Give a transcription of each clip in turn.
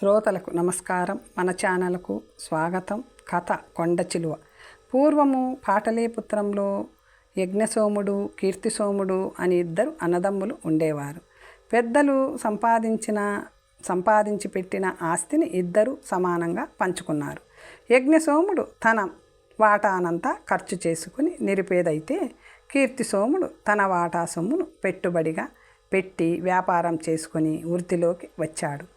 శ్రోతలకు నమస్కారం. మన ఛానల్కు స్వాగతం. కథ కొండ చిలువ. పూర్వము పాటలీపుత్రంలో యజ్ఞసోముడు కీర్తిసోముడు అని ఇద్దరు అన్నదమ్ములు ఉండేవారు. పెద్దలు సంపాదించిన సంపాదించి పెట్టిన ఆస్తిని ఇద్దరు సమానంగా పంచుకున్నారు. యజ్ఞసోముడు తన వాటానంతా ఖర్చు చేసుకుని నిరుపేదైతే కీర్తిసోముడు తన వాటా సొమ్మును పెట్టుబడిగా పెట్టి వ్యాపారం చేసుకుని వృత్తిలోకి వచ్చాడు.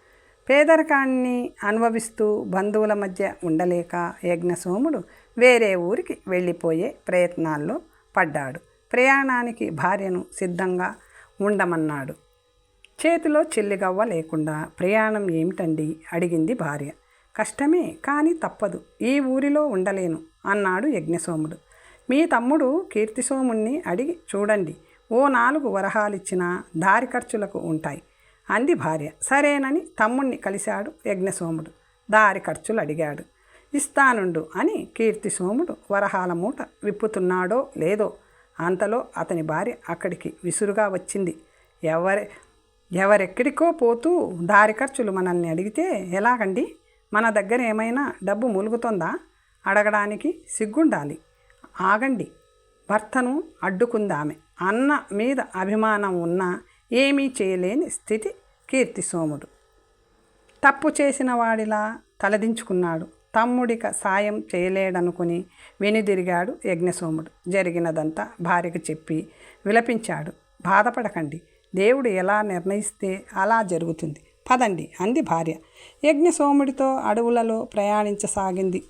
పేదరికాన్ని అనుభవిస్తూ బంధువుల మధ్య ఉండలేక యజ్ఞసోముడు వేరే ఊరికి వెళ్ళిపోయే ప్రయత్నాల్లో పడ్డాడు. ప్రయాణానికి భార్యను సిద్ధంగా ఉండమన్నాడు. చేతిలో చెల్లిగవ్వ లేకుండా ప్రయాణం ఏమిటండి? అడిగింది భార్య. కష్టమే కానీ తప్పదు. ఈ ఊరిలో ఉండలేను అన్నాడు యజ్ఞసోముడు. మీ తమ్ముడు కీర్తిసోముణ్ణి అడిగి చూడండి. ఓ నాలుగు వరహాలిచ్చినా దారి ఖర్చులకు ఉంటాయి. అంది భార్య. సరేనని తమ్ముణ్ణి కలిశాడు యజ్ఞసోముడు. దారి ఖర్చులు అడిగాడు. ఇస్తానుండు అని కీర్తి సోముడు వరహాల మూట విప్పుతున్నాడో లేదో అంతలో అతని భార్య అక్కడికి విసురుగా వచ్చింది. ఎవరి ఎవరెక్కడికో పోతూ దారి ఖర్చులు మనల్ని అడిగితే ఎలాగండి? మన దగ్గర ఏమైనా డబ్బు ములుగుతుందా? అడగడానికి సిగ్గుండాలి. ఆగండి. భర్తను అడ్డుకుందామె. అన్న మీద అభిమానం ఉన్నా ఏమీ చేయలేని స్థితి కీర్తిసోముడు తప్పు చేసిన వాడిలా తలదించుకున్నాడు. తమ్ముడిక సాయం చేయలేడనుకుని వెనుదిరిగాడు యజ్ఞసోముడు. జరిగినదంతా భార్యకు చెప్పి విలపించాడు. బాధపడకండి. దేవుడు ఎలా నిర్ణయిస్తే అలా జరుగుతుంది. పదండి అంది భార్య. యజ్ఞసోముడితో అడవులలో ప్రయాణించసాగింది.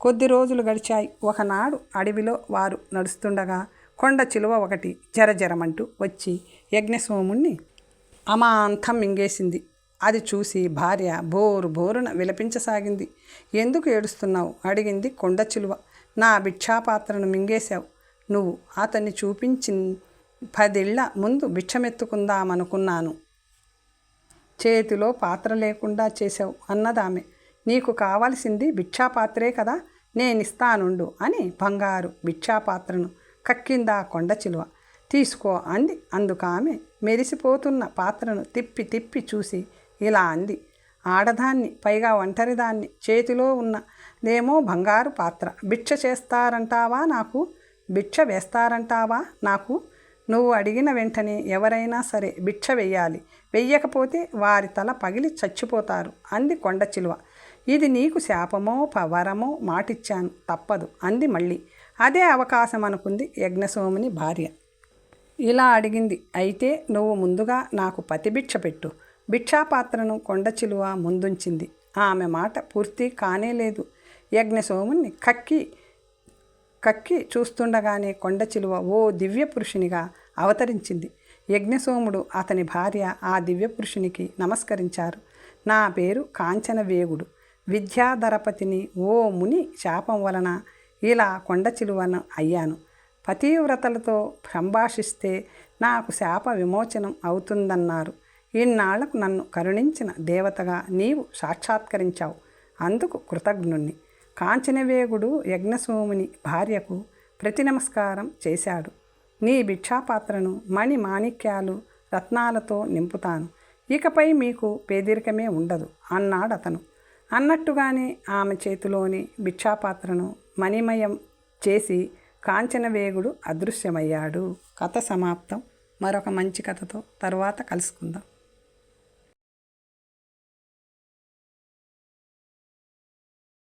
కొద్ది రోజులు గడిచాయి. ఒకనాడు అడవిలో వారు నడుస్తుండగా కొండ చిలువ ఒకటి జరజరమంటూ వచ్చి యజ్ఞసోముణ్ణి అమాంతం మింగేసింది. అది చూసి భార్య బోరు బోరున విలపించసాగింది. ఎందుకు ఏడుస్తున్నావు? అడిగింది కొండ చిలువ. నా భిక్షాపాత్రను మింగేశావు. నువ్వు అతన్ని చూపించి పదిళ్ళ ముందు భిక్షమెత్తుకుందామనుకున్నాను. చేతిలో పాత్ర లేకుండా చేశావు అన్నదామె. నీకు కావలసింది భిక్షాపాత్రే కదా నేనిస్తానుండు అని బంగారు భిక్షాపాత్రను కక్కిందా కొండ చిలువ. తీసుకో అంది. అందుకామె మెరిసిపోతున్న పాత్రను తిప్పి తిప్పి చూసి ఇలా అంది. ఆడదాన్ని పైగా ఒంటరిదాన్ని చేతిలో ఉన్నదేమో బంగారు పాత్ర. భిక్ష చేస్తారంటావా నాకు? భిక్ష వేస్తారంటావా నాకు? నువ్వు అడిగిన వెంటనే ఎవరైనా సరే భిక్ష వెయ్యాలి. వెయ్యకపోతే వారి తల పగిలి చచ్చిపోతారు అంది కొండ చిలువ. ఇది నీకు శాపమో పవరమో మాటిచ్చాను. తప్పదు అంది మళ్ళీ. అదే అవకాశం అనుకుంది యజ్ఞసోముని భార్య. ఇలా అడిగింది. అయితే నువ్వు ముందుగా నాకు పతిభిక్ష పెట్టు. భిక్షాపాత్రను కొండ చిలువ ముందుంచింది. ఆమె మాట పూర్తి కానే లేదు. యజ్ఞసోముని కక్కి కక్కి చూస్తుండగానే కొండ చిలువ ఓ దివ్య పురుషునిగా అవతరించింది. యజ్ఞసోముడు అతని భార్య ఆ దివ్య పురుషునికి నమస్కరించారు. నా పేరు కాంచన వేగుడు విద్యాధరపతిని ఓ ముని శాపం వలన ఇలా కొండ చిలువను అయ్యాను. పతివ్రతలతో సంభాషిస్తే నాకు శాప విమోచనం అవుతుందన్నారు. ఇన్నాళ్ళకు నన్ను కరుణించిన దేవతగా నీవు సాక్షాత్కరించావు. అందుకు కృతజ్ఞుణ్ణి. కాంచనవేగుడు యజ్ఞసోముని భార్యకు ప్రతి నమస్కారం చేశాడు. నీ భిక్షాపాత్రను మణి మాణిక్యాలు రత్నాలతో నింపుతాను. ఇకపై మీకు పేదరికమే ఉండదు అన్నాడు అతను అన్నట్టుగానే ఆమె చేతిలోని భిక్షాపాత్రను మణిమయం చేసి కాంచనవేగుడు అదృశ్యమయ్యాడు. కథ సమాప్తం. మరొక మంచి కథతో తర్వాత కలుసుకుందాం.